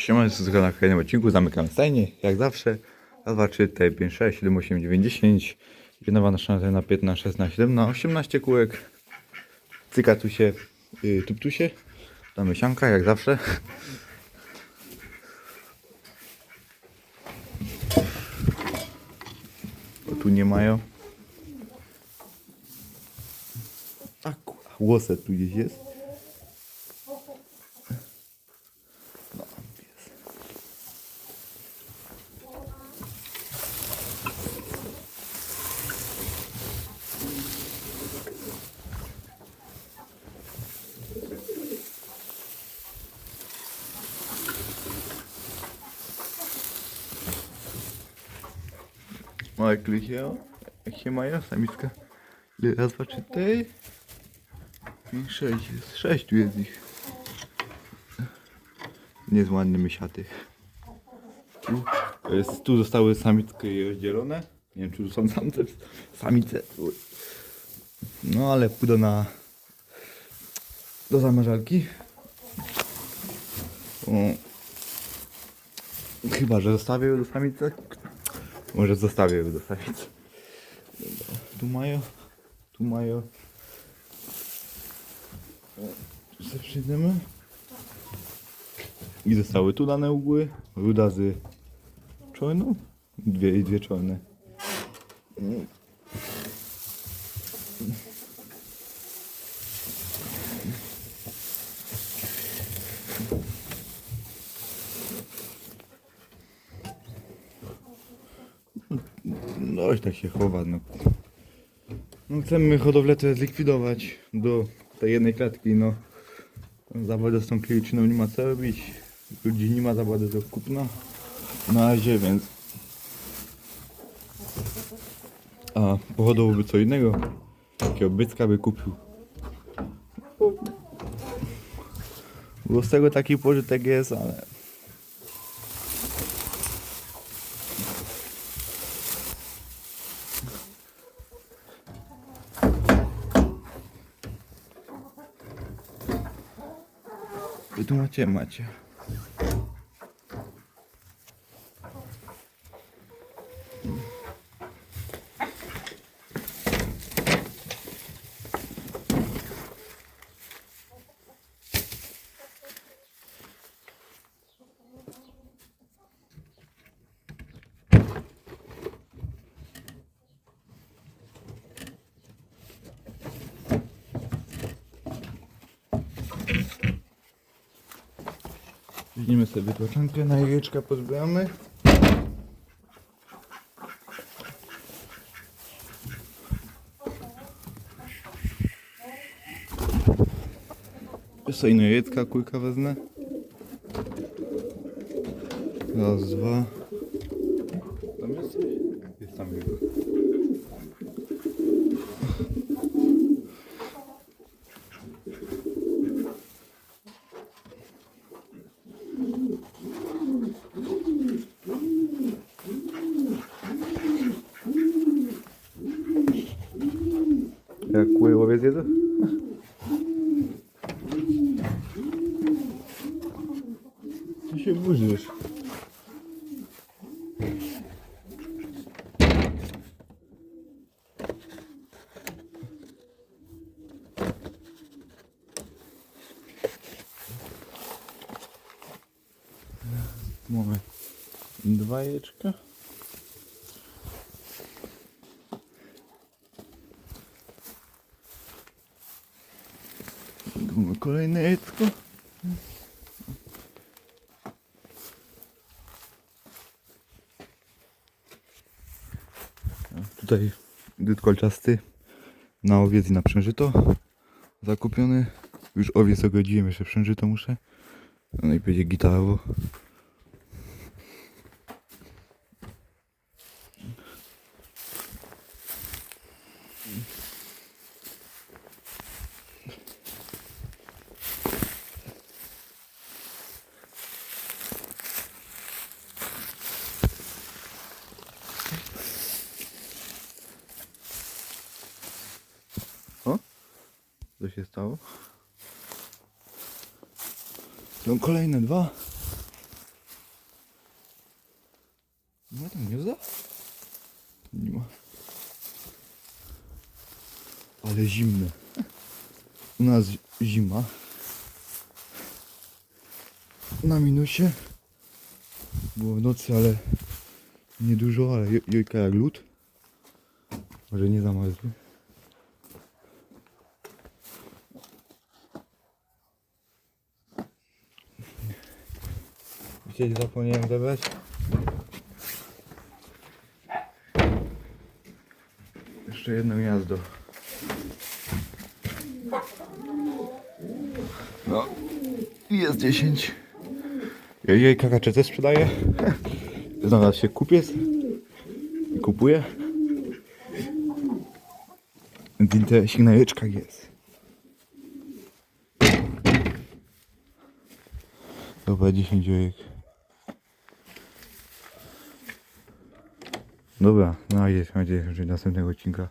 Siema, jest na kolejnym odcinku, zamykam stajnie, jak zawsze. Raz, dwa, trzy, cztery, pięć, sześć, siedem, osiem, dziewięć, dziesięć. Nowa nasza na 15, 16, 17, na 18 kółek. Cyka tu się, yy, tu się. Damy sianka, jak zawsze. Bo tu nie mają. A łoset tu gdzieś jest. Się mają, samiczka. Ile? Raz, dwa, trzy, cztery. Pięć, sześć jest. Sześć tu jest ich. Nie z. Tu, tu zostały samiczki rozdzielone. Nie wiem, czy są samce, samice. No ale pójdę na do zamrażalki. O. Chyba, że zostawię do samicy. Może zostawię ją samicy. Dobra. Tu mają. Tu mają. Przyjdziemy. I zostały tu dane ugły. Ruda z. Dwie i dwie czarne. I tak się chowa, no. No chcemy hodowlę to zlikwidować do tej jednej klatki, no. Zawody z tą kliczyną nie ma co robić. Ludzi nie ma zawody do kupna. Na razie, więc... A pohodowałby co innego. Takiego bycka by kupił. Bo z tego taki pożytek jest, ale... Matemática. Weźmiemy sobie tłaczankę na jajeczka, pozbieramy. Jeszcze inne jajeczka, kulka wezmę. Raz, dwa. Tam jest? Jest tam. Jak kły łowiec jedzą? Ty się burzysz. Mamy dwa jajeczka. Kolejne jajeczko. A Tutaj dyt kolczasty na owiec i na przężyto zakupiony. Już owiec ogodziłem, jeszcze przężyto muszę. No i będzie gitarowo. Co się stało? Są kolejne dwa. No, nie ma tam gniazda? Nie ma. Ale zimne. U nas zima. Na minusie. Było w nocy, ale niedużo, ale jojka jak lód. Może nie zamarzły. Gdzieś zapomniałem. Jeszcze jedno gniazdo. No, jest 10. Jej, kakacze też sprzedaje. Znalazł się kupiec i kupuje. Na jeczkach jest. Dobra, 10 jajek. Dobra, no i mam nadzieję, że następnego odcinka